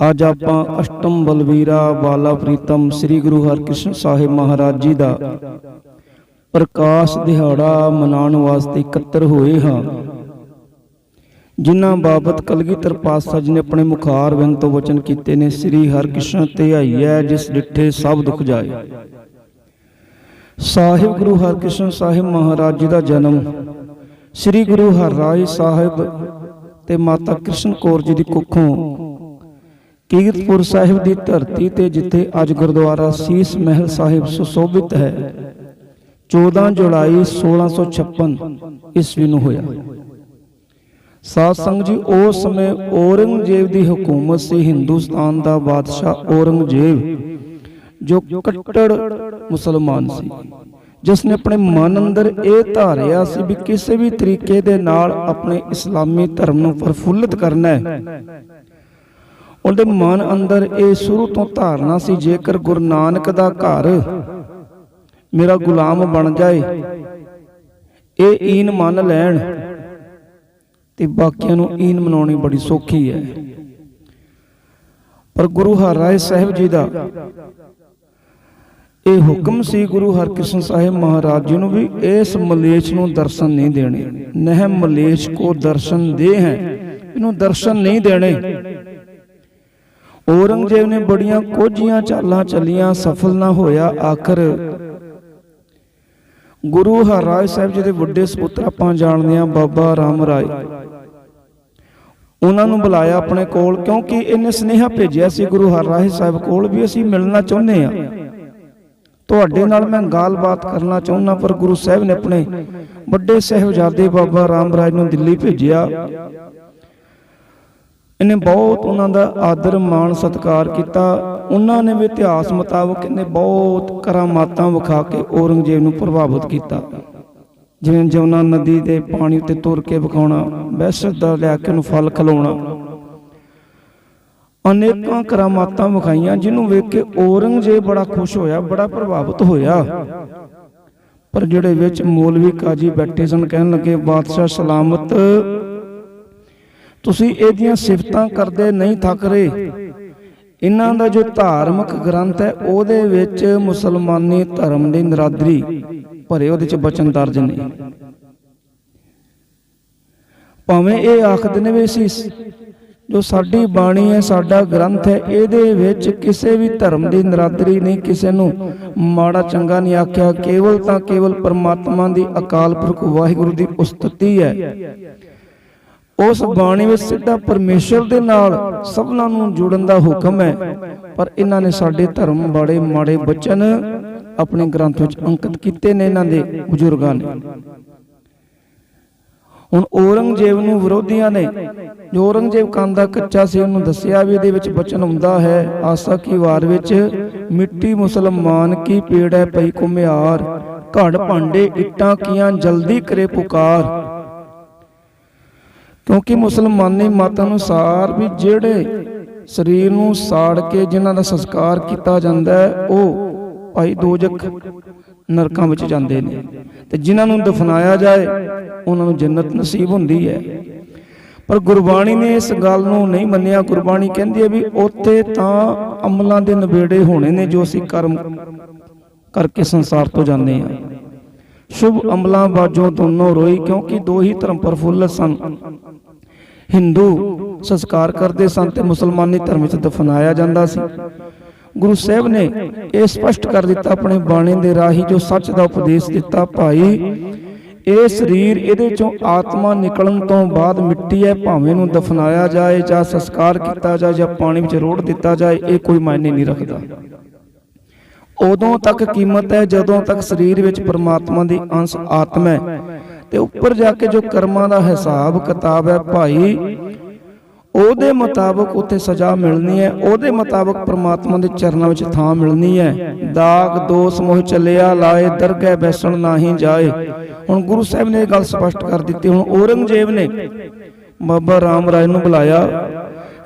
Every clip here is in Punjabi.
ਅੱਜ ਆਪਾਂ ਅਸ਼ਟਮ ਬਲਵੀਰਾ ਬਾਲਾ ਪ੍ਰੀਤਮ ਸ੍ਰੀ ਗੁਰੂ ਹਰਕ੍ਰਿਸ਼ਨ ਸਾਹਿਬ ਮਹਾਰਾਜ ਜੀ ਦਾ ਪ੍ਰਕਾਸ਼ ਦਿਹਾੜਾ ਮਨਾਉਣ ਵਾਸਤੇ ਇਕੱਤਰ ਹੋਏ ਹਾਂ। ਜਿਨ੍ਹਾਂ ਬਾਬਤ ਕਲਗੀਧਰ ਪਾਤਸ਼ਾਹ ਜੀ ਨੇ ਆਪਣੇ ਮੁਖਾਰ ਵਿੰਦ ਤੋਂ ਵਚਨ ਕੀਤੇ ਨੇ, ਸ੍ਰੀ ਹਰਕ੍ਰਿਸ਼ਨ ਤੇ ਆਈਐ, ਜਿਸ ਡਿੱਠੇ ਸਭ ਦੁੱਖ ਜਾਏ। ਸਾਹਿਬ ਗੁਰੂ ਹਰਕ੍ਰਿਸ਼ਨ ਸਾਹਿਬ ਮਹਾਰਾਜ ਜੀ ਦਾ ਜਨਮ ਸ੍ਰੀ ਗੁਰੂ ਹਰਿਰਾਏ ਸਾਹਿਬ ਤੇ ਮਾਤਾ ਕ੍ਰਿਸ਼ਨ ਕੌਰ ਜੀ ਦੀ ਕੁੱਖੋਂ ਕੀਰਤਪੁਰ ਸਾਹਿਬ ਦੀ ਧਰਤੀ ਤੇ ਜਿੱਥੇ ਅੱਜ ਗੁਰਦੁਆਰਾ ਸੀਸ ਮਹਿਲ ਸਾਹਿਬ ਸੁਸ਼ੋਭਿਤ ਹੈ 14 ਜੁਲਾਈ 1656 ਈਸਵੀ ਨੂੰ ਹੋਇਆ। ਸਾਧ ਸੰਗਤ ਜੀ ਉਸ ਸਮੇਂ ਔਰੰਗਜ਼ੇਬ ਦੀ ਹਕੂਮਤ ਸੀ, ਹਿੰਦੁਸਤਾਨ ਦਾ ਬਾਦਸ਼ਾਹ ਔਰੰਗਜ਼ੇਬ, ਜੋ ਕੱਟੜ ਮੁਸਲਮਾਨ ਸੀ। ਜਿਸ ਨੇ ਆਪਣੇ ਮਨ ਅੰਦਰ ਇਹ ਧਾਰਿਆ ਸੀ ਵੀ ਕਿਸੇ ਵੀ ਤਰੀਕੇ ਦੇ ਨਾਲ ਆਪਣੇ ਇਸਲਾਮੀ ਧਰਮ ਨੂੰ ਪ੍ਰਫੁੱਲਤ ਕਰਨਾ ਹੈ। ਉਹਦੇ ਮਨ ਅੰਦਰ ਇਹ ਸ਼ੁਰੂ ਤੋਂ ਧਾਰਨਾ ਸੀ, ਜੇਕਰ ਗੁਰੂ ਨਾਨਕ ਦਾ ਘਰ ਮੇਰਾ ਗੁਲਾਮ ਬਣ ਜਾਏ, ਇਹ ਈਨ ਮੰਨ ਲੈਣ ਤੇ ਬਾਕੀਆਂ ਨੂੰ ਈਨ ਮਨਾਉਣੀ ਬੜੀ ਸੌਖੀ ਹੈ। ਪਰ ਗੁਰੂ ਹਰਿਰਾਏ ਸਾਹਿਬ ਜੀ ਦਾ ਇਹ ਹੁਕਮ ਸੀ, ਗੁਰੂ ਹਰਕ੍ਰਿਸ਼ਨ ਸਾਹਿਬ ਮਹਾਰਾਜ ਜੀ ਨੂੰ ਵੀ ਇਸ ਮਲੇਸ਼ ਨੂੰ ਦਰਸ਼ਨ ਨਹੀਂ ਦੇਣੇ। ਨਹਿ ਮਲੇਸ਼ ਕੋ ਦਰਸ਼ਨ ਦੇ ਹੈ, ਇਹਨੂੰ ਦਰਸ਼ਨ ਨਹੀਂ ਦੇਣੇ। ਔਰੰਗਜ਼ੇਬ ਨੇ ਬੜੀਆਂ ਕੋਝੀਆਂ ਚਾਲਾਂ ਚੱਲੀਆਂ, ਸਫਲ ਨਾ ਹੋਇਆ ਆਖਰ। ਗੁਰੂ ਹਰਿਰਾਏ ਸਾਹਿਬ ਜੀ ਦੇ ਵੱਡੇ ਸੁਪੁੱਤਰ ਆਪਾਂ ਜਾਣਦੇ ਹਾਂ, ਬਾਬਾ ਰਾਮ ਰਾਏ। ਉਹਨਾਂ ਨੂੰ ਬੁਲਾਇਆ ਆਪਣੇ ਕੋਲ, ਕਿਉਂਕਿ ਇਹਨੇ ਸਨੇਹਾ ਭੇਜਿਆ ਸੀ ਗੁਰੂ ਹਰਿਰਾਏ ਸਾਹਿਬ ਕੋਲ ਵੀ ਅਸੀਂ ਮਿਲਣਾ ਚਾਹੁੰਦੇ ਹਾਂ। ਤੁਹਾਡੇ ਨਾਲ ਮੈਂ ਗੱਲਬਾਤ ਕਰਨਾ ਚਾਹੁੰਦਾ, ਪਰ ਗੁਰੂ ਸਾਹਿਬ ਨੇ ਆਪਣੇ ਵੱਡੇ ਸਹਿਬਜ਼ਾਦੇ ਬਾਬਾ ਰਾਮ ਰਾਏ ਨੂੰ ਦਿੱਲੀ ਭੇਜਿਆ। ਇਹਨੇ ਬਹੁਤ ਉਹਨਾਂ ਦਾ ਆਦਰ, ਮਾਣ, ਸਤਿਕਾਰ ਕੀਤਾ। ਉਹਨਾਂ ਨੇ ਵੀ ਇਤਿਹਾਸ ਮੁਤਾਬਕ ਇਹਨੇ ਬਹੁਤ ਕਰਾਮਾਤਾਂ ਵਿਖਾ ਕੇ ਔਰੰਗਜ਼ੇਬ ਨੂੰ ਪ੍ਰਭਾਵਿਤ ਕੀਤਾ। ਜਿਵੇਂ ਜਮਨਾ ਨਦੀ ਦੇ ਪਾਣੀ ਉੱਤੇ ਤੁਰ ਕੇ ਵਿਖਾਉਣਾ ਬਹਿਸ਼ਤ ਦਾ ਲੈ ਕੇ ਉਹਨੂੰ ਫਲ ਖਿਲਾਉਣਾ। ਅਨੇਕਾਂ ਕਰਾਮਾਤਾਂ ਵਿਖਾਈਆਂ, ਜਿਹਨੂੰ ਵੇਖ ਕੇ ਔਰੰਗਜ਼ੇਬ ਬੜਾ ਖੁਸ਼ ਹੋਇਆ, ਬੜਾ ਪ੍ਰਭਾਵਿਤ ਹੋਇਆ। ਪਰ ਜਿਹੜੇ ਵਿੱਚ ਮੌਲਵੀ ਕਾਜੀ ਬੈਠੇ ਸਨ, ਕਹਿਣ ਲੱਗੇ, ਬਾਦਸ਼ਾਹ ਸਲਾਮਤ ਤੁਸੀਂ ਇਹਦੀਆਂ ਸਿਫਤਾਂ ਕਰਦੇ ਨਹੀਂ ਥੱਕ ਰਹੇ। ਇਹਨਾਂ ਦਾ ਜੋ ਧਾਰਮਿਕ ਗ੍ਰੰਥ ਹੈ, ਉਹਦੇ ਵਿੱਚ ਮੁਸਲਮਾਨੀ ਧਰਮ ਦੀ ਨਰਾਦਰੀ ਭਰੇ ਉਹਦੇ ਚ ਬਚਨ ਦਰਜ ਨੇ। ਭਾਵੇਂ ਇਹ ਆਖਦੇ ਨੇ ਵੀ ਅਸੀਂ ਜੋ ਸਾਡੀ ਬਾਣੀ ਹੈ, ਸਾਡਾ ਗ੍ਰੰਥ ਹੈ, ਇਹਦੇ ਵਿੱਚ ਕਿਸੇ ਵੀ ਧਰਮ ਦੀ ਨਰਾਦਰੀ ਨਹੀਂ, ਕਿਸੇ ਨੂੰ ਮਾੜਾ ਚੰਗਾ ਨਹੀਂ ਆਖਿਆ। ਕੇਵਲ ਤਾਂ ਕੇਵਲ ਪਰਮਾਤਮਾ ਦੀ ਅਕਾਲ ਪੁਰਖ ਵਾਹਿਗੁਰੂ ਦੀ ਉਸਤਤੀ ਹੈ। ਉਸ ਬਾਣੀ ਵਿੱਚ ਸਿੱਧਾ ਪਰਮੇਸ਼ਰ ਦੇ ਨਾਲ ਸਭਨਾਂ ਨੂੰ ਜੁੜਨ ਦਾ ਹੁਕਮ ਹੈ। ਪਰ ਇਹਨਾਂ ਨੇ ਸਾਡੇ ਧਰਮ ਬਾੜੇ ਮਾੜੇ ਬਚਨ ਆਪਣੇ ਗ੍ਰੰਥ ਵਿੱਚ ਅੰਕਿਤ ਕੀਤੇ ਨੇ ਇਹਨਾਂ ਦੇ ਬਜ਼ੁਰਗਾਂ ਨੇ। ਹੁਣ ਔਰੰਗਜ਼ੇਬ ਨੂੰ ਵਿਰੋਧੀਆਂ ਨੇ, ਜੋ ਔਰੰਗਜ਼ੇਬ ਕਾਂਦਾ ਕੱਚਾ ਸੀ, ਉਹਨੂੰ ਦੱਸਿਆ ਵੀ ਇਹਦੇ ਵਿੱਚ ਬਚਨ ਹੁੰਦਾ ਹੈ, ਆਸਾ ਕੀ ਵਾਰ ਵਿੱਚ, ਮਿੱਟੀ ਮੁਸਲਮਾਨ ਕੀ ਪੇੜ ਹੈ ਪਈ ਕੁਮਿਆਰ ਘੜ ਭਾਂਡੇ ਇੱਟਾਂ ਕੀਆਂ ਜਲਦੀ ਕਰੇ ਪੁਕਾਰ। ਕਿਉਂਕਿ ਮੁਸਲਮਾਨੀ ਮਤ ਅਨੁਸਾਰ ਵੀ ਜਿਹੜੇ ਸਰੀਰ ਨੂੰ ਸਾੜ ਕੇ ਜਿਨ੍ਹਾਂ ਦਾ ਸੰਸਕਾਰ ਕੀਤਾ ਜਾਂਦਾ ਹੈ, ਉਹ ਭਾਈ ਦੋਜਖ ਨਰਕਾਂ ਵਿੱਚ ਜਾਂਦੇ ਨੇ। ਤੇ ਜਿਨ੍ਹਾਂ ਨੂੰ ਦਫਨਾਇਆ ਜਾਏ, ਉਹਨਾਂ ਨੂੰ ਜੰਨਤ ਨਸੀਬ ਹੁੰਦੀ ਹੈ। ਪਰ ਗੁਰਬਾਣੀ ਨੇ ਇਸ ਗੱਲ ਨੂੰ ਨਹੀਂ ਮੰਨਿਆ। ਗੁਰਬਾਣੀ ਕਹਿੰਦੀ ਹੈ ਵੀ ਉੱਥੇ ਤਾਂ ਅਮਲਾਂ ਦੇ ਨਵੇੜੇ ਹੋਣੇ ਨੇ ਜੋ ਅਸੀਂ ਕਰਮ ਕਰਕੇ ਸੰਸਾਰ ਤੋਂ ਜਾਂਦੇ ਹਾਂ। ਸ਼ੁਭ ਅਮਲਾਂ ਬਾਜੋਂ ਦੋਨੋਂ ਰੋਈ, ਕਿਉਂਕਿ ਦੋ ਹੀ ਧਰਮ ਪ੍ਰਫੁੱਲਤ ਸਨ। ਹਿੰਦੂ ਸੰਸਕਾਰ ਕਰਦੇ ਸਨ ਤੇ ਮੁਸਲਮਾਨੀ ਧਰਮ ਵਿੱਚ ਦਫਨਾਇਆ ਜਾਂਦਾ ਸੀ। ਗੁਰੂ ਸਾਹਿਬ ਨੇ ਇਹ ਸਪਸ਼ਟ ਕਰ ਦਿੱਤਾ ਆਪਣੇ ਬਾਣੀ ਦੇ ਰਾਹੀ ਜੋ ਸੱਚ ਦਾ ਉਪਦੇਸ਼ ਦਿੱਤਾ, ਭਾਈ, ਇਹ ਸਰੀਰ ਇਹਦੇ ਚੋਂ ਆਤਮਾ ਨਿਕਲਣ ਤੋਂ ਬਾਅਦ ਮਿੱਟੀ ਹੈ, ਭਾਵੇਂ ਨੂੰ ਦਫਨਾਇਆ ਜਾਏ ਜਾਂ ਸੰਸਕਾਰ ਕੀਤਾ ਜਾਏ ਜਾਂ ਪਾਣੀ ਵਿੱਚ ਰੋੜ ਦਿੱਤਾ ਜਾਏ, ਇਹ ਕੋਈ ਮਾਇਨੇ ਨਹੀਂ ਰੱਖਦਾ। ਉਦੋਂ ਤੱਕ ਕੀਮਤ ਹੈ, ਜਦੋਂ ਤੱਕ ਸਰੀਰ ਵਿੱਚ ਪਰਮਾਤਮਾ ਦੀ ਅੰਸ਼ ਆਤਮਾ ਹੈ। ਤੇ ਉੱਪਰ ਜਾ ਕੇ ਜੋ ਕਰਮਾਂ ਦਾ ਹਿਸਾਬ ਕਿਤਾਬ ਹੈ ਭਾਈ, ਉਹਦੇ ਮੁਤਾਬਕ ਉੱਥੇ ਸਜ਼ਾ ਮਿਲਣੀ ਹੈ, ਉਹਦੇ ਮੁਤਾਬਕ ਪ੍ਰਮਾਤਮਾ ਦੇ ਚਰਨਾਂ ਵਿੱਚ ਥਾਂ ਮਿਲਣੀ ਹੈ। ਦਾਗ, ਦੋਸ, ਮੋਹ ਚੱਲਿਆ, ਲਾਏ, ਦਰਗਹਿ, ਬੈਸਣ ਨਾਹੀ ਜਾਏ। ਹੁਣ ਗੁਰੂ ਸਾਹਿਬ ਨੇ ਇਹ ਗੱਲ ਸਪਸ਼ਟ ਕਰ ਦਿੱਤੀ, ਹੁਣ ਔਰੰਗਜ਼ੇਬ ਨੇ ਬਾਬਾ ਰਾਮ ਰਾਏ ਨੂੰ ਬੁਲਾਇਆ।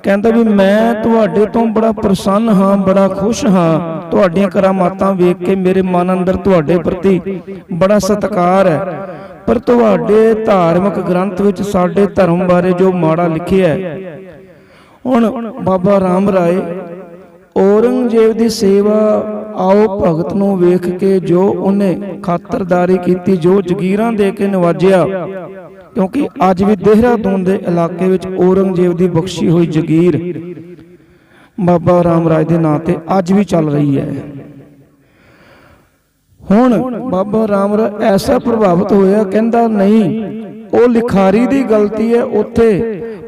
ਕਹਿੰਦਾ ਵੀ ਮੈਂ ਤੁਹਾਡੇ ਤੋਂ ਬੜਾ ਪ੍ਰਸੰਨ ਹਾਂ, ਬੜਾ ਖੁਸ਼ ਹਾਂ। ਤੁਹਾਡੀਆਂ ਕਰਾਮਾਤਾਂ ਵੇਖ ਕੇ ਮੇਰੇ ਮਨ ਅੰਦਰ ਤੁਹਾਡੇ ਪ੍ਰਤੀ ਬੜਾ ਸਤਿਕਾਰ ਹੈ। ਪਰ ਤੁਹਾਡੇ ਧਾਰਮਿਕ ਗ੍ਰੰਥ ਵਿੱਚ ਸਾਡੇ ਧਰਮ ਬਾਰੇ ਜੋ ਮਾੜਾ ਲਿਖਿਆ ਹੈ। ਹੁਣ ਬਾਬਾ ਰਾਮ ਰਾਏ ਔਰੰਗਜ਼ੇਬ ਦੀ ਸੇਵਾ ਆਓ ਭਗਤ ਨੂੰ ਵੇਖ ਕੇ ਜੋ ਉਹਨੇ ਖਾਤਰਦਾਰੀ ਕੀਤੀ, ਜੋ ਜਗੀਰਾਂ ਦੇ ਕੇ ਨਵਾਜਿਆ, ਕਿਉਂਕਿ ਅੱਜ ਵੀ ਦੇਹਰਾਦੂਨ ਦੇ ਇਲਾਕੇ ਵਿੱਚ ਔਰੰਗਜ਼ੇਬ ਦੀ ਬਖਸ਼ੀ ਹੋਈ ਜਗੀਰ। ਬਾਬਾ ਰਾਮ ਰਾਜ ਦੇ ਨਾਂ ਤੇ ਅੱਜ ਵੀ ਚੱਲ ਰਹੀ ਹੈ। ਹੁਣ ਬਾਬਾ ਰਾਮ ਰਾਜ ਐਸਾ ਪ੍ਰਭਾਵਿਤ ਹੋਇਆ, ਕਹਿੰਦਾ ਨਹੀਂ, ਉਹ ਲਿਖਾਰੀ ਦੀ ਗਲਤੀ ਹੈ, ਉੱਥੇ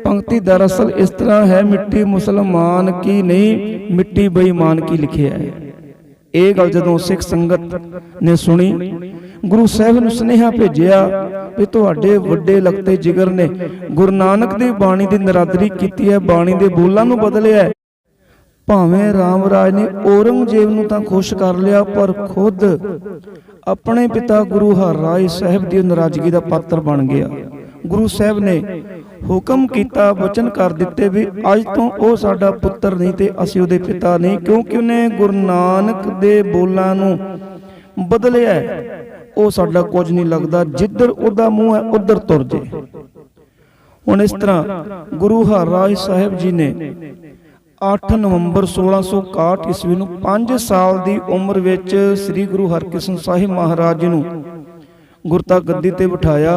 ਪੰਕਤੀ ਦਰਅਸਲ ਇਸ ਤਰ੍ਹਾਂ ਹੈ, ਮਿੱਟੀ ਮੁਸਲਮਾਨ ਕੀ ਨਹੀਂ, ਮਿੱਟੀ ਬੇਈਮਾਨ ਕੀ ਲਿਖਿਆ ਹੈ। ਇਹ ਗੱਲ ਜਦੋਂ ਸਿੱਖ ਸੰਗਤ ਨੇ ਸੁਣੀ, ਗੁਰੂ ਸਾਹਿਬ ਨੂੰ ਸੁਨੇਹਾ ਭੇਜਿਆ ਵੀ ਤੁਹਾਡੇ ਵੱਡੇ ਲਗਤੇ ਜਿਗਰ ਨੇ ਗੁਰੂ ਨਾਨਕ ਦੀ ਬਾਣੀ ਦੀ ਨਰਾਦਰੀ ਕੀਤੀ ਹੈ, ਬਾਣੀ ਦੇ ਬੋਲਾਂ ਨੂੰ ਬਦਲਿਆ ਭਾਵੇਂ ਰਾਮ ਰਾਜ ਨੇ ਔਰੰਗਜ਼ੇਬ ਨੂੰ ਤਾਂ ਖੁਸ਼ ਕਰ ਲਿਆ, ਪਰ ਖੁਦ ਆਪਣੇ ਪਿਤਾ ਗੁਰੂ ਹਰਰਾਏ ਸਾਹਿਬ ਦੀ ਨਾਰਾਜ਼ਗੀ ਦਾ ਪਾਤਰ ਬਣ ਗਿਆ। ਗੁਰੂ ਸਾਹਿਬ ਨੇ ਹੁਕਮ ਕੀਤਾ ਵਚਨ ਕਰ ਦਿੱਤੇ ਵੀ ਅੱਜ ਤੋਂ ਉਹ ਸਾਡਾ ਪੁੱਤਰ ਨਹੀਂ ਤੇ ਅਸੀਂ ਉਹਦੇ ਪਿਤਾ ਨਹੀਂ, ਕਿਉਂਕਿ ਉਹਨੇ ਗੁਰੂ ਨਾਨਕ ਦੇ ਬੋਲਾਂ ਨੂੰ ਬਦਲਿਆ ਉਹ ਸਾਡਾ ਕੁਝ ਨਹੀਂ ਲੱਗਦਾ, ਜਿੱਧਰ ਉਹਦਾ ਮੂੰਹ ਹੈ, ਉਧਰ ਤੁਰ ਜੇ। ਹੁਣ ਇਸ ਤਰ੍ਹਾਂ ਗੁਰੂ ਹਰਰਾਏ ਸਾਹਿਬ ਜੀ ਨੇ 8 ਨਵੰਬਰ 1661 ਈਸਵੀ ਨੂੰ 5 ਸਾਲ ਦੀ ਉਮਰ ਵਿੱਚ ਸ੍ਰੀ ਗੁਰੂ ਹਰਕ੍ਰਿਸ਼ਨ ਸਾਹਿਬ ਮਹਾਰਾਜ ਜੀ ਨੂੰ ਗੁਰਤਾ ਗੱਦੀ ਤੇ ਬਿਠਾਇਆ।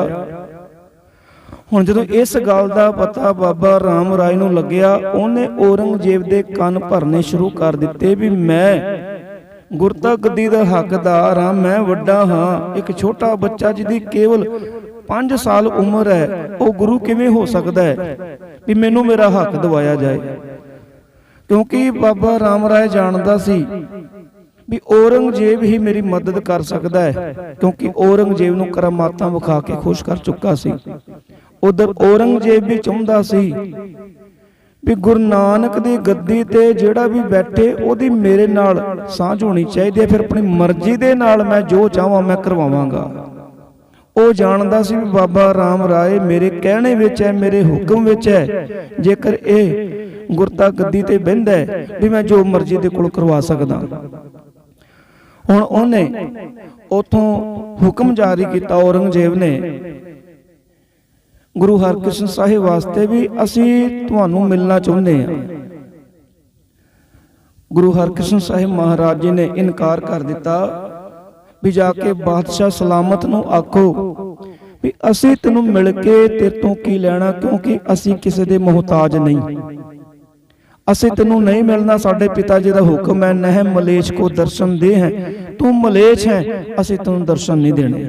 ਹੁਣ ਜਦੋਂ ਇਸ ਗੱਲ ਦਾ ਪਤਾ ਬਾਬਾ ਰਾਮ ਰਾਏ ਨੂੰ ਲੱਗਿਆ, ਉਹਨੇ ਔਰੰਗਜ਼ੇਬ ਦੇ ਕੰਨ ਭਰਨੇ ਸ਼ੁਰੂ ਕਰ ਦਿੱਤੇ ਵੀ ਮੈਂ ਗੁਰਤਾ ਗੱਦੀ ਦਾ ਹੱਕਦਾਰ ਹਾਂ, ਮੈਂ ਵੱਡਾ ਹਾਂ, ਇੱਕ ਛੋਟਾ ਬੱਚਾ ਜਿਹਦੀ ਕੇਵਲ 5 ਸਾਲ ਉਮਰ ਹੈ, ਉਹ ਗੁਰੂ ਕਿਵੇਂ ਹੋ ਸਕਦਾ ਹੈ ਵੀ ਮੈਨੂੰ ਮੇਰਾ ਹੱਕ ਦਿਵਾਇਆ ਜਾਏ? ਕਿਉਂਕਿ ਬਾਬਾ ਰਾਮ ਰਾਏ ਜਾਣਦਾ ਸੀ ਵੀ ਔਰੰਗਜ਼ੇਬ ਹੀ ਮੇਰੀ ਮਦਦ ਕਰ ਸਕਦਾ ਹੈ, ਕਿਉਂਕਿ ਔਰੰਗਜ਼ੇਬ ਨੂੰ ਕਰਮਾਤਾਂ ਵਿਖਾ ਕੇ ਖੁਸ਼ ਕਰ ਚੁੱਕਾ ਸੀ। ਉਧਰ ਔਰੰਗਜ਼ੇਬ ਵੀ ਚਾਹੁੰਦਾ ਸੀ ਵੀ ਗੁਰੂ ਨਾਨਕ ਦੀ ਗੱਦੀ ਤੇ ਜਿਹੜਾ ਵੀ ਬੈਠੇ, ਉਹਦੀ ਮੇਰੇ ਨਾਲ ਸਾਂਝ ਹੋਣੀ ਚਾਹੀਦੀ ਹੈ, ਫਿਰ ਆਪਣੀ ਮਰਜ਼ੀ ਦੇ ਨਾਲ ਮੈਂ ਜੋ ਚਾਹਾਂ ਮੈਂ ਕਰਵਾਵਾਂਗਾ। ਉਹ ਜਾਣਦਾ ਸੀ ਵੀ ਬਾਬਾ ਰਾਮ ਰਾਏ ਮੇਰੇ ਕਹਿਣੇ ਵਿੱਚ ਹੈ, ਮੇਰੇ ਹੁਕਮ ਵਿੱਚ ਹੈ। ਜੇਕਰ ਇਹ ਗੁਰਤਾ ਗੱਦੀ ਤੇ ਬਹਿੰਦਾ ਹੈ ਵੀ ਮੈਂ ਜੋ ਮਰਜ਼ੀ ਦੇ ਕੋਲ ਕਰਵਾ ਸਕਦਾ। ਹੁਣ ਉਹਨੇ ਉਥੋਂ ਹੁਕਮ ਜਾਰੀ ਕੀਤਾ, ਔਰੰਗਜ਼ੇਬ ਨੇ। ਗੁਰੂ ਹਰਕ੍ਰਿਸ਼ਨ ਸਾਹਿਬ ਵਾਸਤੇ ਵੀ ਅਸੀਂ ਤੁਹਾਨੂੰ ਮਿਲਣਾ ਚਾਹੁੰਦੇ ਹਾਂ। ਗੁਰੂ ਹਰਕ੍ਰਿਸ਼ਨ ਸਾਹਿਬ ਮਹਾਰਾਜ ਜੀ ਨੇ ਇਨਕਾਰ ਕਰ ਦਿੱਤਾ। ਵੀ ਜਾ ਕੇ ਬਾਦਸ਼ਾਹ ਸਲਾਮਤ ਨੂੰ ਆਖੋ ਵੀ ਅਸੀਂ ਤੈਨੂੰ ਮਿਲ ਕੇ ਤੇਰੇ ਤੋਂ ਕੀ ਲੈਣਾ ਕਿਉਂਕਿ ਅਸੀਂ ਕਿਸੇ ਦੇ ਮੁਹਤਾਜ ਨਹੀਂ। ਅਸੀਂ ਤੈਨੂੰ ਨਹੀਂ ਮਿਲਣਾ, ਸਾਡੇ ਪਿਤਾ ਜੀ ਦਾ ਹੁਕਮ ਹੈ, ਨਹਿ ਮਲੇਸ਼ ਕੋ ਦਰਸ਼ਨ ਦੇ ਹੈ, ਤੂੰ ਮਲੇਸ਼ ਹੈ, ਅਸੀਂ ਤੈਨੂੰ ਦਰਸ਼ਨ ਨਹੀਂ ਦੇਣੇ।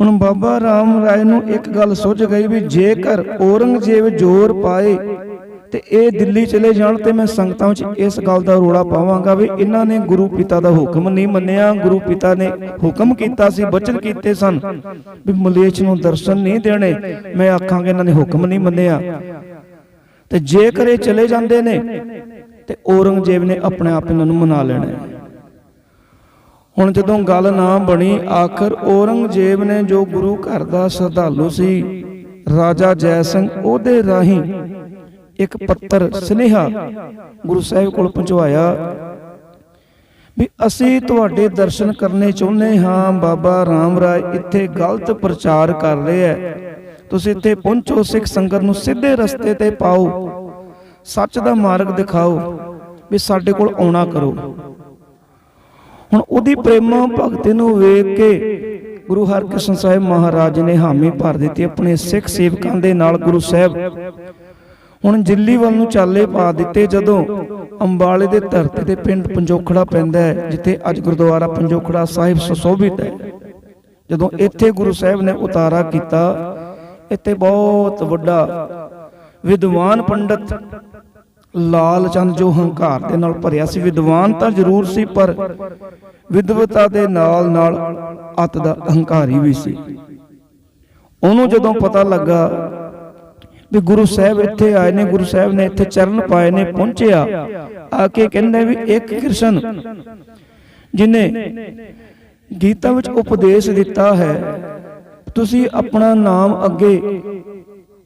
ਹੁਣ ਬਾਬਾ ਰਾਮ ਰਾਏ ਨੂੰ ਇੱਕ ਗੱਲ ਸੁੱਝ ਗਈ ਵੀ ਜੇਕਰ ਔਰੰਗਜ਼ੇਬ ਜ਼ੋਰ ਪਾਏ ਤੇ ਇਹ ਦਿੱਲੀ ਚਲੇ ਜਾਣ ਤੇ ਮੈਂ ਸੰਗਤਾਂ ਵਿੱਚ ਇਸ ਗੱਲ ਦਾ ਰੋਲਾ ਪਾਵਾਂਗਾ ਵੀ ਇਹਨਾਂ ਨੇ ਗੁਰੂ ਪਿਤਾ ਦਾ ਹੁਕਮ ਨਹੀਂ ਮੰਨਿਆ, ਗੁਰੂ ਪਿਤਾ ਨੇ ਹੁਕਮ ਕੀਤਾ ਸੀ, ਬਚਨ ਕੀਤੇ ਸਨ ਵੀ ਮਲੇਸ਼ ਨੂੰ ਦਰਸ਼ਨ ਨਹੀਂ ਦੇਣੇ। ਮੈਂ ਆਖਾਂਗਾ ਇਹਨਾਂ ਨੇ ਹੁਕਮ ਨਹੀਂ ਮੰਨਿਆ। ਤੇ ਜੇਕਰ ਇਹ ਚਲੇ ਜਾਂਦੇ ਨੇ, ਤੇ ਔਰੰਗਜ਼ੇਬ ਨੇ ਆਪਣੇ ਆਪ ਇਹਨਾਂ ਨੂੰ ਮਨਾ ਲੈਣਾ ਹੁਣ ਜਦੋਂ ਗੱਲ ਨਾ ਬਣੀ, ਆਖਰ ਔਰੰਗਜ਼ੇਬ ਨੇ ਜੋ ਗੁਰੂ ਘਰ ਦਾ ਸ਼ਰਧਾਲੂ ਸੀ, ਰਾਜਾ ਜੈ ਸਿੰਘ, ਉਹਦੇ ਰਾਹੀਂ ਇੱਕ ਪੱਤਰ ਸੁਨੇਹਾ ਗੁਰੂ ਸਾਹਿਬ ਕੋਲ ਪਹੁੰਚਵਾਇਆ ਵੀ ਅਸੀਂ ਤੁਹਾਡੇ ਦਰਸ਼ਨ ਕਰਨੇ ਚਾਹੁੰਦੇ ਹਾਂ ਬਾਬਾ ਰਾਮ ਰਾਏ ਇੱਥੇ ਗਲਤ ਪ੍ਰਚਾਰ ਕਰ ਰਿਹਾ ਹੈ। ਤੁਸੀਂ ਇੱਥੇ ਪਹੁੰਚੋ ਸਿੱਖ ਸੰਗਤ ਨੂੰ ਸਿੱਧੇ ਰਸਤੇ ਤੇ ਪਾਓ ਸੱਚ ਦਾ ਮਾਰਗ ਦਿਖਾਓ ਵੀ ਸਾਡੇ ਕੋਲ ਆਉਣਾ ਕਰੋ। ਹੁਣ ਉਹਦੀ ਪ੍ਰੇਮਾ ਭਗਤੀ ਨੂੰ ਵੇਖ ਕੇ ਗੁਰੂ ਹਰਕ੍ਰਿਸ਼ਨ ਸਾਹਿਬ ਮਹਾਰਾਜ ਨੇ ਹਾਮੀ ਭਰ ਦਿੱਤੀ ਆਪਣੇ ਸਿੱਖ ਸੇਵਕਾਂ ਦੇ ਨਾਲ ਗੁਰੂ ਸਾਹਿਬ ਹੁਣ ਦਿੱਲੀ ਵੱਲ ਨੂੰ ਚਾਲੇ ਪਾ ਦਿੱਤੇ ਜਦੋਂ ਅੰਬਾਲੇ ਦੇ ਧਰਤੀ ਤੇ ਪਿੰਡ ਪੰਜੋਖੜਾ ਪੈਂਦਾ ਹੈ, ਜਿੱਥੇ ਅੱਜ ਗੁਰਦੁਆਰਾ ਪੰਜੋਖੜਾ ਸਾਹਿਬ ਸੁਸ਼ੋਭਿਤ ਹੈ। ਜਦੋਂ ਇੱਥੇ ਗੁਰੂ ਸਾਹਿਬ ਨੇ ਉਤਾਰਾ ਕੀਤਾ, ਇੱਥੇ ਬਹੁਤ ਵੱਡਾ ਵਿਦਵਾਨ ਪੰਡਤ ਲਾਲ ਚੰਦ ਜੋ ਹੰਕਾਰ ਦੇ ਨਾਲ ਭਰਿਆ ਸੀ, ਵਿਦਵਾਨ ਤਾਂ ਜ਼ਰੂਰ ਸੀ, ਪਰ ਵਿਦਵਤਾ ਦੇ ਨਾਲ ਨਾਲ ਅਤ ਦਾ ਹੰਕਾਰੀ ਵੀ ਸੀ। ਉਹਨੂੰ ਜਦੋਂ ਪਤਾ ਲੱਗਾ ਵੀ ਗੁਰੂ ਸਾਹਿਬ ਇੱਥੇ ਆਏ ਨੇ ਗੁਰੂ ਸਾਹਿਬ ਨੇ ਇੱਥੇ ਚਰਨ ਪਾਏ ਨੇ ਪਹੁੰਚਿਆ। ਆ ਕੇ ਕਹਿੰਦੇ ਵੀ ਇੱਕ ਕ੍ਰਿਸ਼ਨ। ਜਿਨੇ ਗੀਤਾ ਵਿੱਚ ਉਪਦੇਸ਼ ਦਿੱਤਾ ਹੈ ਤੁਸੀਂ ਆਪਣਾ ਨਾਮ ਅੱਗੇ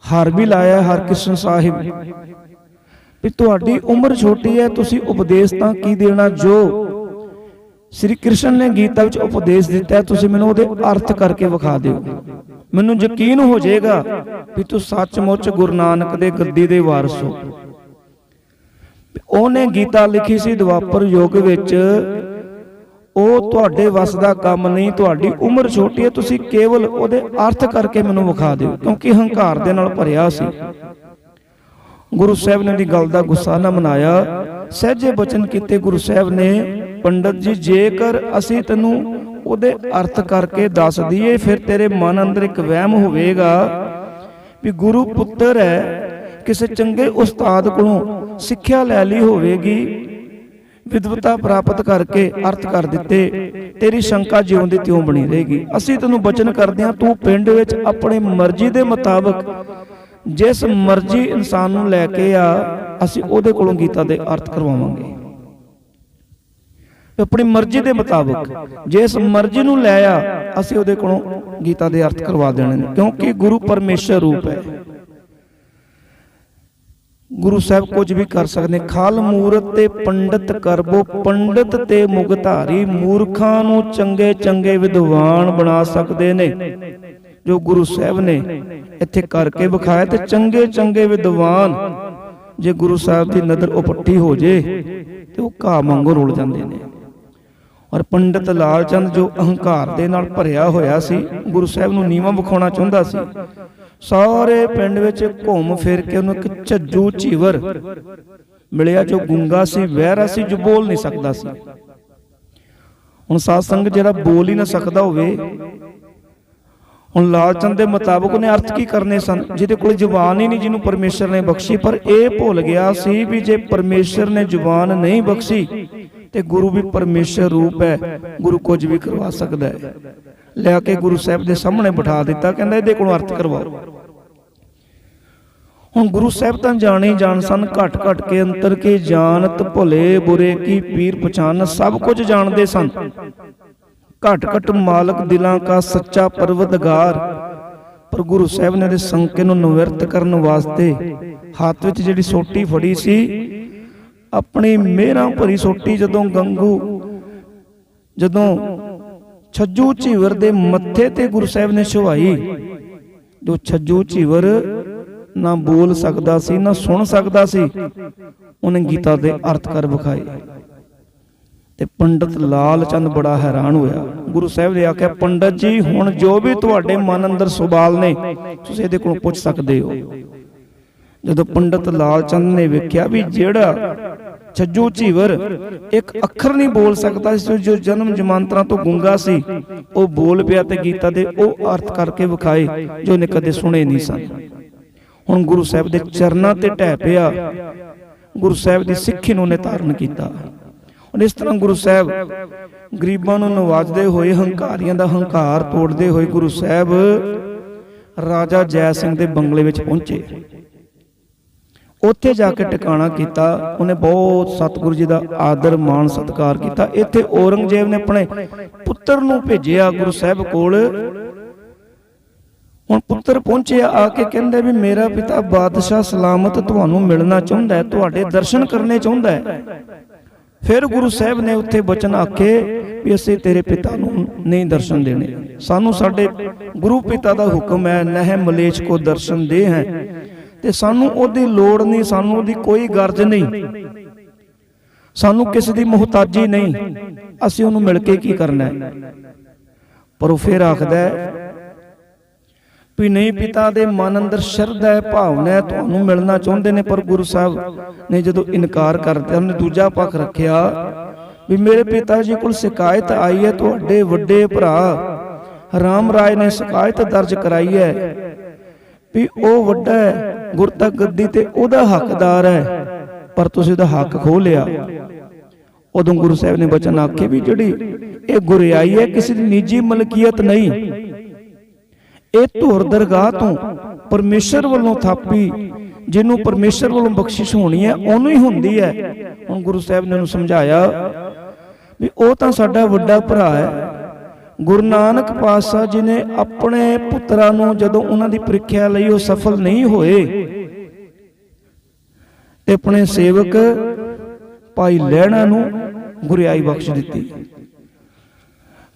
ਹਰ ਵੀ ਲਾਇਆ ਹਰ ਕ੍ਰਿਸ਼ਨ ਸਾਹਿਬ। ਵੀ ਤੁਹਾਡੀ ਉਮਰ ਛੋਟੀ ਹੈ ਤੁਸੀਂ ਉਪਦੇਸ਼ ਤਾਂ ਕੀ ਦੇਣਾ ਜੋ ਸ੍ਰੀ ਕ੍ਰਿਸ਼ਨ ਨੇ ਗੀਤਾ ਵਿੱਚ ਉਪਦੇਸ਼ ਦਿੱਤਾ ਹੈ, ਤੁਸੀਂ ਮੈਨੂੰ ਉਹਦੇ ਅਰਥ ਕਰਕੇ ਵਿਖਾ ਦਿਓ। ਮੈਨੂੰ ਯਕੀਨ ਹੋ ਜਾਏਗਾ ਵੀ ਤੂੰ ਸੱਚਮੁੱਚ ਗੁਰੂ ਨਾਨਕ ਦੇ ਗੱਦੀ ਦੇ ਵਾਰਸ ਹੋ। ਉਹਨੇ ਗੀਤਾ ਲਿਖੀ ਸੀ ਦੁਆਪਰ ਯੁੱਗ ਵਿੱਚ ਉਹ ਤੁਹਾਡੇ ਵੱਸ ਦਾ ਕੰਮ ਨਹੀਂ ਤੁਹਾਡੀ ਉਮਰ ਛੋਟੀ ਹੈ ਤੁਸੀਂ ਕੇਵਲ ਉਹਦੇ ਅਰਥ ਕਰਕੇ ਮੈਨੂੰ ਵਿਖਾ ਦਿਓ ਕਿਉਂਕਿ ਹੰਕਾਰ ਦੇ ਨਾਲ ਭਰਿਆ ਸੀ। ਗੁਰੂ ਸਾਹਿਬ ਨੇ ਦੀ ਗੱਲ ਦਾ ਗੁੱਸਾ ਨਾ ਮਨਾਇਆ। ਸਹਿਜੇ ਬਚਨ ਕੀਤੇ ਗੁਰੂ ਸਾਹਿਬ ਨੇ, ਪੰਡਤ ਜੀ, ਜੇਕਰ ਅਸੀਂ ਤੈਨੂੰ ਉਹਦੇ ਅਰਥ ਕਰਕੇ ਦੱਸ ਦਈਏ, ਫਿਰ ਤੇਰੇ ਮਨ ਅੰਦਰ ਇੱਕ ਵਹਿਮ ਹੋਵੇਗਾ ਵੀ ਗੁਰੂ ਪੁੱਤਰ ਹੈ, ਕਿਸੇ ਚੰਗੇ ਉਸਤਾਦ ਕੋਲੋਂ ਸਿੱਖਿਆ ਲੈ ਲਈ ਹੋਵੇਗੀ, ਵਿਦਵਤਾ ਪ੍ਰਾਪਤ ਕਰਕੇ ਅਰਥ ਕਰ ਦਿੱਤੇ, ਤੇਰੀ ਸ਼ੰਕਾ ਜਿਉਂ ਦੀ ਤਿਉਂ ਬਣੀ ਰਹੇਗੀ। ਅਸੀਂ ਤੈਨੂੰ ਬਚਨ ਕਰਦੇ ਹਾਂ, ਤੂੰ ਪਿੰਡ ਵਿੱਚ ਆਪਣੇ ਮਰਜ਼ੀ ਦੇ ਮੁਤਾਬਕ ਜਿਸ ਮਰਜ਼ੀ ਇਨਸਾਨ ਨੂੰ ਲੈ ਕੇ ਆ ਅਸੀਂ ਉਹਦੇ ਕੋਲੋਂ ਗੀਤਾ ਦੇ ਅਰਥ ਕਰਵਾਵਾਂਗੇ। ਆਪਣੀ ਮਰਜ਼ੀ ਦੇ ਮੁਤਾਬਕ, ਜਿਸ ਮਰਜ਼ੀ ਨੂੰ ਲੈ ਆ, ਅਸੀਂ ਉਹਦੇ ਕੋਲੋਂ ਗੀਤਾ ਦੇ ਅਰਥ ਕਰਵਾ ਦੇਣੇ ਨੇ, ਕਿਉਂਕਿ ਗੁਰੂ ਪਰਮੇਸ਼ਰ ਰੂਪ ਹੈ। ਗੁਰੂ ਸਾਹਿਬ ਕੁਝ ਵੀ ਕਰ ਸਕਦੇ ਖਾਲ ਮੂਰਤ ਤੇ ਪੰਡਤ ਕਰਬੋ ਪੰਡਤ ਤੇ ਮੁਗਧਾਰੀ ਮੂਰਖਾਂ ਨੂੰ ਚੰਗੇ ਚੰਗੇ ਵਿਦਵਾਨ ਬਣਾ ਸਕਦੇ ਨੇ, ਜੋ ਗੁਰੂ ਸਾਹਿਬ ਨੇ ਇੱਥੇ ਕਰਕੇ ਵਿਖਾਇਆ, ਤੇ ਚੰਗੇ ਚੰਗੇ ਵਿਦਵਾਨ ਜੇ ਗੁਰੂ ਸਾਹਿਬ ਦੀ ਨਜ਼ਰ ਉਪੱਟੀ ਹੋ ਜੇ, ਤੇ ਉਹ ਘਾਹ ਵਾਂਗੂ ਰੁਲ ਜਾਂਦੇ ਨੇ। ਔਰ ਪੰਡਤ ਲਾਲ ਚੰਦ ਜੋ ਅਹੰਕਾਰ ਦੇ ਨਾਲ ਭਰਿਆ ਹੋਇਆ ਸੀ, ਗੁਰੂ ਸਾਹਿਬ ਨੂੰ ਨੀਵਾਂ ਵਿਖਾਉਣਾ ਚਾਹੁੰਦਾ ਸੀ। ਸਾਰੇ ਪਿੰਡ ਵਿੱਚ ਘੁੰਮ ਫਿਰ ਕੇ ਉਹਨੂੰ ਇੱਕ ਝੱਜੂ ਝੀਵਰ ਮਿਲਿਆ, ਜੋ ਗੁੰਗਾ ਸੀ, ਵਹਿਰਾ ਸੀ, ਜੋ ਬੋਲ ਨਹੀਂ ਸਕਦਾ ਸੀ। ਹੁਣ ਸਾਧ ਸੰਗ ਜਿਹੜਾ ਬੋਲ ਹੀ ਨਾ ਸਕਦਾ ਹੋਵੇ ਹੁਣ ਲਾਲਚੰਦ ਦੇ ਮੁਤਾਬਕ ਉਹਨੇ ਅਰਥ ਕੀ ਕਰਨੇ ਸਨ? ਜਿਹਦੇ ਕੋਲ ਜ਼ੁਬਾਨ ਹੀ ਨਹੀਂ, ਜਿਹਨੂੰ ਪਰਮੇਸ਼ਰ ਨੇ ਬਖਸ਼ੀ, ਪਰ ਇਹ ਭੁੱਲ ਗਿਆ ਸੀ ਵੀ ਜੇ ਪਰਮੇਸ਼ਰ ਨੇ ਜ਼ੁਬਾਨ ਨਹੀਂ ਬਖਸ਼ੀ, ਤੇ ਗੁਰੂ ਵੀ ਪਰਮੇਸ਼ਰ ਰੂਪ ਹੈ, ਗੁਰੂ ਕੁਝ ਵੀ ਕਰਵਾ ਸਕਦਾ ਹੈ। ਲਿਆ ਕੇ ਗੁਰੂ ਸਾਹਿਬ ਦੇ ਸਾਹਮਣੇ ਬਿਠਾ ਦਿੱਤਾ, ਕਹਿੰਦਾ ਇਹਦੇ ਕੋਲੋਂ ਅਰਥ ਕਰਵਾਓ। ਹੁਣ ਗੁਰੂ ਸਾਹਿਬ ਤਾਂ ਜਾਣੇ ਹੀ ਜਾਣ ਸਨ, ਘਟ ਘਟ ਕੇ ਅੰਤਰ ਕੇ ਜਾਣਤ ਭੁਲੇ ਬੁਰੇ ਕੀ ਪੀਰ ਪਛਾਨ ਸਭ ਕੁਝ ਜਾਣਦੇ ਸਨ। ਘਟ ਘਟ ਮਾਲਕ ਦਿਲਾਂ ਕਾ ਸੱਚਾ ਪਰਵਤਗਾਰ। ਪਰ ਗੁਰੂ ਸਾਹਿਬ ਨੇ ਦੇ ਸੰਕੇ ਨੂੰ ਨਿਵਰਤ ਕਰਨ ਵਾਸਤੇ ਹੱਥ ਵਿੱਚ ਜਿਹੜੀ ਸੋਟੀ ਫੜੀ ਸੀ, ਆਪਣੀ ਮਿਹਰਾਂ ਭਰੀ ਸੋਟੀ ਜਦੋਂ ਗੰਗੂ, ਜਦੋਂ ਛੱਜੂ ਝੀਵਰ ਦੇ ਮੱਥੇ ਤੇ ਗੁਰੂ ਸਾਹਿਬ ਨੇ ਛੁਹਾਈ, ਜੋ ਛੱਜੂ ਝੀਵਰ ਨਾ ਬੋਲ ਸਕਦਾ ਸੀ, ਨਾ ਸੁਣ ਸਕਦਾ ਸੀ, ਉਹਨੇ ਗੀਤਾ ਦੇ ਅਰਥ ਕਰ ਵਿਖਾਏ। ਤੇ ਪੰਡਤ ਲਾਲ ਚੰਦ ਬੜਾ ਹੈਰਾਨ ਹੋਇਆ। ਗੁਰੂ ਸਾਹਿਬ ਨੇ ਆਖਿਆ, ਪੰਡਤ ਜੀ, ਹੁਣ ਜੋ ਵੀ ਤੁਹਾਡੇ ਮਨ ਅੰਦਰ ਸੁਬਾਲ ਨੇ, ਤੁਸੀਂ ਇਹਦੇ ਕੋਲੋਂ ਪੁੱਛ ਸਕਦੇ ਹੋ। ਜਦੋਂ ਪੰਡਤ ਲਾਲ ਚੰਦ ਨੇ ਵੇਖਿਆ ਵੀ ਜਿਹੜਾ ਛੱਜੂ ਝੀਵਰ ਇੱਕ ਅੱਖਰ ਨਹੀਂ ਬੋਲ ਸਕਦਾ ਸੀ ਜੋ ਜਨਮ ਜਮਾਂਤਰਾ ਤੋਂ ਗੁੰਗਾ ਸੀ, ਉਹ ਬੋਲ ਪਿਆ ਤੇ ਗੀਤਾ ਦੇ ਉਹ ਅਰਥ ਕਰਕੇ ਵਿਖਾਏ, ਜੋ ਨੇ ਕਦੇ ਸੁਣੇ ਨਹੀਂ ਸਨ। ਹੁਣ ਗੁਰੂ ਸਾਹਿਬ ਦੇ ਚਰਨਾਂ ਤੇ ਢਹਿ ਪਿਆ। ਗੁਰੂ ਸਾਹਿਬ ਦੀ ਸਿੱਖੀ ਨੂੰ ਨੇ ਧਾਰਨ ਕੀਤਾ। ਔਰ ਇਸ ਤਰ੍ਹਾਂ ਗੁਰੂ ਸਾਹਿਬ ਗਰੀਬਾਂ ਨੂੰ ਨਵਾਜਦੇ ਹੋਏ, ਹੰਕਾਰੀਆਂ ਦਾ ਹੰਕਾਰ ਤੋੜਦੇ ਹੋਏ ਗੁਰੂ ਸਾਹਿਬ ਰਾਜਾ ਜੈ ਸਿੰਘ ਦੇ ਬੰਗਲੇ ਵਿੱਚ ਪਹੁੰਚੇ। ਉੱਥੇ ਜਾ ਕੇ ਟਿਕਾਣਾ ਕੀਤਾ, ਉਹਨੇ ਬਹੁਤ ਸਤਿਗੁਰੂ ਜੀ ਦਾ ਆਦਰ, ਮਾਣ, ਸਤਿਕਾਰ ਕੀਤਾ। ਇੱਥੇ ਔਰੰਗਜ਼ੇਬ ਨੇ ਆਪਣੇ ਪੁੱਤਰ ਨੂੰ ਭੇਜਿਆ ਗੁਰੂ ਸਾਹਿਬ ਕੋਲ। ਹੁਣ ਪੁੱਤਰ ਪਹੁੰਚਿਆ ਆ ਕੇ ਕਹਿੰਦੇ ਵੀ ਮੇਰਾ ਪਿਤਾ ਬਾਦਸ਼ਾਹ ਸਲਾਮਤ ਤੁਹਾਨੂੰ ਮਿਲਣਾ ਚਾਹੁੰਦਾ ਹੈ, ਤੁਹਾਡੇ ਦਰਸ਼ਨ ਕਰਨੇ ਚਾਹੁੰਦਾ ਹੈ। ਫਿਰ ਗੁਰੂ ਸਾਹਿਬ ਨੇ ਉੱਥੇ ਬਚਨ ਆਖੇ ਵੀ ਅਸੀਂ ਤੇਰੇ ਪਿਤਾ ਨੂੰ ਨਹੀਂ ਦਰਸ਼ਨ ਦੇਣੇ। ਸਾਨੂੰ ਸਾਡੇ ਗੁਰੂ ਪਿਤਾ ਦਾ ਹੁਕਮ ਹੈ, ਨਹਿ ਮਲੇਸ਼ ਕੋ ਦਰਸ਼ਨ ਦੇ ਹੈ। ਤੇ ਸਾਨੂੰ ਉਹਦੀ ਲੋੜ ਨਹੀਂ, ਸਾਨੂੰ ਉਹਦੀ ਕੋਈ ਗਰਜ ਨਹੀਂ। ਸਾਨੂੰ ਕਿਸੇ ਦੀ ਮੁਹਤਾਜੀ ਨਹੀਂ। ਅਸੀਂ ਉਹਨੂੰ ਮਿਲ ਕੇ ਕੀ ਕਰਨਾ ਹੈ? ਪਰ ਉਹ ਫਿਰ ਆਖਦਾ ਵੀ ਨਹੀਂ, ਪਿਤਾ ਦੇ ਮਨ ਅੰਦਰ ਸ਼ਰਧਾ ਹੈ, ਭਾਵਨਾ ਹੈ, ਤੁਹਾਨੂੰ ਮਿਲਣਾ ਚਾਹੁੰਦੇ ਨੇ ਪਰ ਗੁਰੂ ਸਾਹਿਬ। ਨੇ ਜਦੋਂ ਇਨਕਾਰ ਕਰ ਉਹਨੇ ਦੂਜਾ ਪੱਖ ਰੱਖਿਆ ਵੀ ਮੇਰੇ ਪਿਤਾ ਜੀ ਕੋਲ ਸ਼ਿਕਾਇਤ ਆਈ ਹੈ, ਤੁਹਾਡੇ ਵੱਡੇ ਭਰਾ ਰਾਮ ਰਾਏ ਨੇ ਸ਼ਿਕਾਇਤ ਦਰਜ ਕਰਾਈ ਹੈ ਵੀ ਉਹ ਵੱਡਾ ਹੈ, ਗੁਰਤਕ ਗੱਦੀ ਤੇ ਉਹਦਾ ਹੱਕਦਾਰ ਹੈ, ਪਰ ਤੁਸੀਂ ਉਹਦਾ ਹੱਕ ਖੋਹ ਲਿਆ। ਉਦੋਂ ਗੁਰੂ ਸਾਹਿਬ ਨੇ ਬਚਨ ਆਖੇ ਵੀ ਜਿਹੜੀ ਇਹ ਗੁਰਿਆਈ ਹੈ, ਕਿਸੇ ਦੀ ਨਿੱਜੀ ਮਲਕੀਅਤ ਨਹੀਂ ਇਹ ਧੁਰ ਦਰਗਾਹ ਤੋਂ ਪਰਮੇਸ਼ਰ ਵੱਲੋਂ ਥਾਪੀ, ਜਿਹਨੂੰ ਪਰਮੇਸ਼ਰ ਵੱਲੋਂ ਬਖਸ਼ਿਸ਼ ਹੋਣੀ ਹੈ, ਉਹਨੂੰ ਹੀ ਹੁੰਦੀ ਹੈ। ਹੁਣ ਗੁਰੂ ਸਾਹਿਬ ਨੇ ਉਹਨੂੰ ਸਮਝਾਇਆ ਵੀ ਉਹ ਤਾਂ ਸਾਡਾ ਵੱਡਾ ਭਰਾ ਹੈ। ਗੁਰੂ ਨਾਨਕ ਪਾਤਸ਼ਾਹ ਜੀ ਨੇ ਆਪਣੇ ਪੁੱਤਰਾਂ ਨੂੰ ਜਦੋਂ ਉਹਨਾਂ ਦੀ ਪ੍ਰੀਖਿਆ ਲਈ ਉਹ ਸਫਲ ਨਹੀਂ ਹੋਏ, ਤੇ ਆਪਣੇ ਸੇਵਕ ਭਾਈ ਲਹਿਣਾ ਨੂੰ ਗੁਰਿਆਈ ਬਖਸ਼ ਦਿੱਤੀ।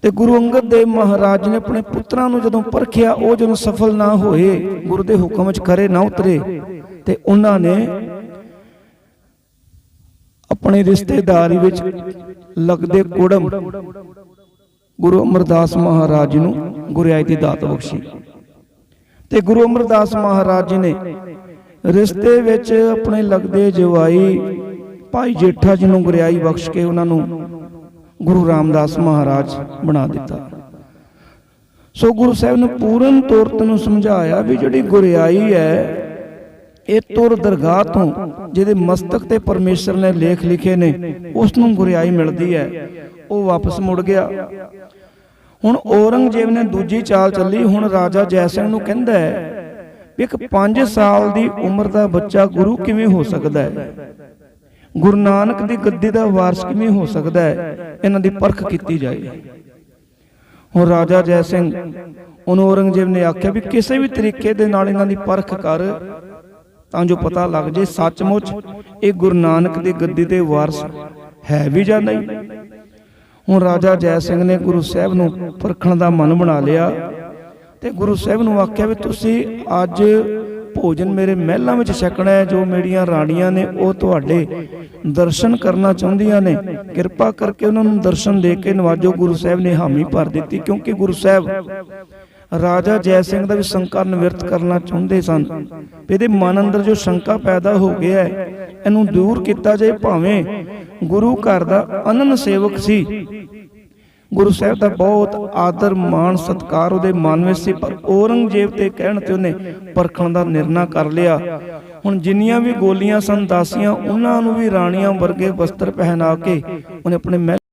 ਤੇ ਗੁਰੂ ਅੰਗਦ ਦੇਵ ਮਹਾਰਾਜ ਨੇ ਆਪਣੇ ਪੁੱਤਰਾਂ ਨੂੰ ਜਦੋਂ ਪਰਖਿਆ, ਉਹ ਜਦੋਂ ਸਫਲ ਨਾ ਹੋਏ, ਗੁਰੂ ਦੇ ਹੁਕਮ ਵਿੱਚ ਖਰੇ ਨਾ ਉਤਰੇ, ਤੇ ਉਹਨਾਂ ਨੇ ਆਪਣੇ ਰਿਸ਼ਤੇਦਾਰੀ ਵਿੱਚ ਲੱਗਦੇ ਕੁੜਮ ਗੁਰੂ ਅਮਰਦਾਸ ਮਹਾਰਾਜ ਜੀ ਨੂੰ ਗੁਰਿਆਈ ਦੀ ਦਾਤ ਬਖਸ਼ੀ। ਤੇ ਗੁਰੂ ਅਮਰਦਾਸ ਮਹਾਰਾਜ ਜੀ ਨੇ ਰਿਸ਼ਤੇ ਵਿੱਚ ਆਪਣੇ ਲੱਗਦੇ ਜਵਾਈ ਭਾਈ ਜੇਠਾ ਜੀ ਨੂੰ ਗੁਰਿਆਈ ਬਖਸ਼ ਕੇ ਉਹਨਾਂ ਨੂੰ ਗੁਰੂ ਰਾਮਦਾਸ ਮਹਾਰਾਜ ਬਣਾ ਦਿੱਤਾ। ਸੋ ਗੁਰੂ ਸਾਹਿਬ ਨੇ ਪੂਰਨ ਤੌਰ ਤੇ ਨੂੰ ਸਮਝਾਇਆ ਵੀ ਜਿਹੜੀ ਗੁਰਿਆਈ ਹੈ, ਇਹ ਤੁਰ ਦਰਗਾਹ ਤੋਂ ਜਿਹਦੇ ਮਸਤਕ ਤੇ ਪਰਮੇਸ਼ਰ ਨੇ ਲੇਖ ਲਿਖੇ ਨੇ ਉਸ ਨੂੰ ਗੁਰਿਆਈ ਮਿਲਦੀ ਹੈ। ਉਹ ਵਾਪਸ ਮੁੜ ਗਿਆ। ਹੁਣ ਔਰੰਗਜ਼ੇਬ ਨੇ ਦੂਜੀ ਚਾਲ ਚੱਲੀ। ਹੁਣ ਰਾਜਾ ਜੈ ਸਿੰਘ ਨੂੰ ਕਹਿੰਦਾ ਹੈ ਵੀ ਇੱਕ 5 ਸਾਲ ਦੀ ਉਮਰ ਦਾ ਬੱਚਾ ਗੁਰੂ ਕਿਵੇਂ ਹੋ ਸਕਦਾ ਹੈ? ਗੁਰੂ ਨਾਨਕ ਦੀ ਗੱਦੀ ਦਾ ਵਾਰਸ ਕਿਵੇਂ ਹੋ ਸਕਦਾ ਹੈ? ਇਹਨਾਂ ਦੀ ਪਰਖ ਕੀਤੀ ਜਾਏ। ਹੁਣ ਰਾਜਾ ਜੈ ਸਿੰਘ ਉਹਨੂੰ ਔਰੰਗਜ਼ੇਬ ਨੇ ਆਖਿਆ ਵੀ ਕਿਸੇ ਵੀ ਤਰੀਕੇ ਦੇ ਨਾਲ ਇਹਨਾਂ ਦੀ ਪਰਖ ਕਰ, ਤਾਂ ਜੋ ਪਤਾ ਲੱਗ ਜੇ ਸੱਚਮੁੱਚ ਇਹ ਗੁਰੂ ਨਾਨਕ ਦੀ ਗੱਦੀ ਦੇ ਵਾਰਸ ਹੈ ਵੀ ਜਾਂ ਨਹੀਂ। ਹੁਣ ਰਾਜਾ ਜੈ ਸਿੰਘ ਨੇ ਗੁਰੂ ਸਾਹਿਬ ਨੂੰ ਪਰਖਣ ਦਾ ਮਨ ਬਣਾ ਲਿਆ ਤੇ ਗੁਰੂ ਸਾਹਿਬ ਨੂੰ ਆਖਿਆ ਵੀ ਤੁਸੀਂ ਅੱਜ ਭੋਜਨ ਮੇਰੇ ਮਹਿਲਾਂ ਵਿੱਚ ਛਕਣਾ ਹੈ, ਜੋ ਮੇਰੀਆਂ ਰਾਣੀਆਂ ਨੇ ਉਹ ਤੁਹਾਡੇ ਦਰਸ਼ਨ ਕਰਨਾ ਚਾਹੁੰਦੀਆਂ ਨੇ। ਕਿਰਪਾ ਕਰਕੇ ਉਹਨਾਂ ਨੂੰ ਦਰਸ਼ਨ ਦੇ ਕੇ ਨਵਾਜੋ। ਗੁਰੂ ਸਾਹਿਬ ਨੇ ਹਾਮੀ ਭਰ ਦਿੱਤੀ, ਕਿਉਂਕਿ ਗੁਰੂ ਸਾਹਿਬ ਰਾਜਾ ਜੈ ਸਿੰਘ ਦਾ ਵੀ ਸ਼ੰਕਾ ਨਿਵਰਤ ਕਰਨਾ ਚਾਹੁੰਦੇ ਸਨ। ਇਹਦੇ ਮਨ ਅੰਦਰ ਜੋ ਸ਼ੰਕਾ ਪੈਦਾ ਹੋ ਗਿਆ ਹੈ, ਇਹਨੂੰ ਦੂਰ ਕੀਤਾ ਜਾਏ। ਭਾਵੇਂ ਗੁਰੂ ਘਰ ਦਾ ਅਨਨ ਸੇਵਕ ਸੀ ਗੁਰੂ ਸਾਹਿਬ ਦਾ ਬਹੁਤ ਆਦਰ, ਮਾਣ, ਸਤਕਾਰ ਉਹਦੇ ਮਨ ਵਿੱਚ ਸੀ, ਪਰ ਔਰੰਗਜ਼ੇਬ ਤੇ ਕਹਿਣ ਤੇ ਉਹਨੇ ਪਰਖਣ ਦਾ ਨਿਰਣਾ ਕਰ ਲਿਆ। ਹੁਣ ਜਿੰਨੀਆਂ ਵੀ ਗੋਲੀਆਂ ਸਨ, ਦਾਸੀਆਂ, ਉਹਨਾਂ ਨੂੰ ਵੀ ਰਾਣੀਆਂ ਵਰਗੇ ਵਸਤਰ ਪਹਿਨਾ ਕੇ ਉਹਨੇ ਆਪਣੇ ਮਹਿਲ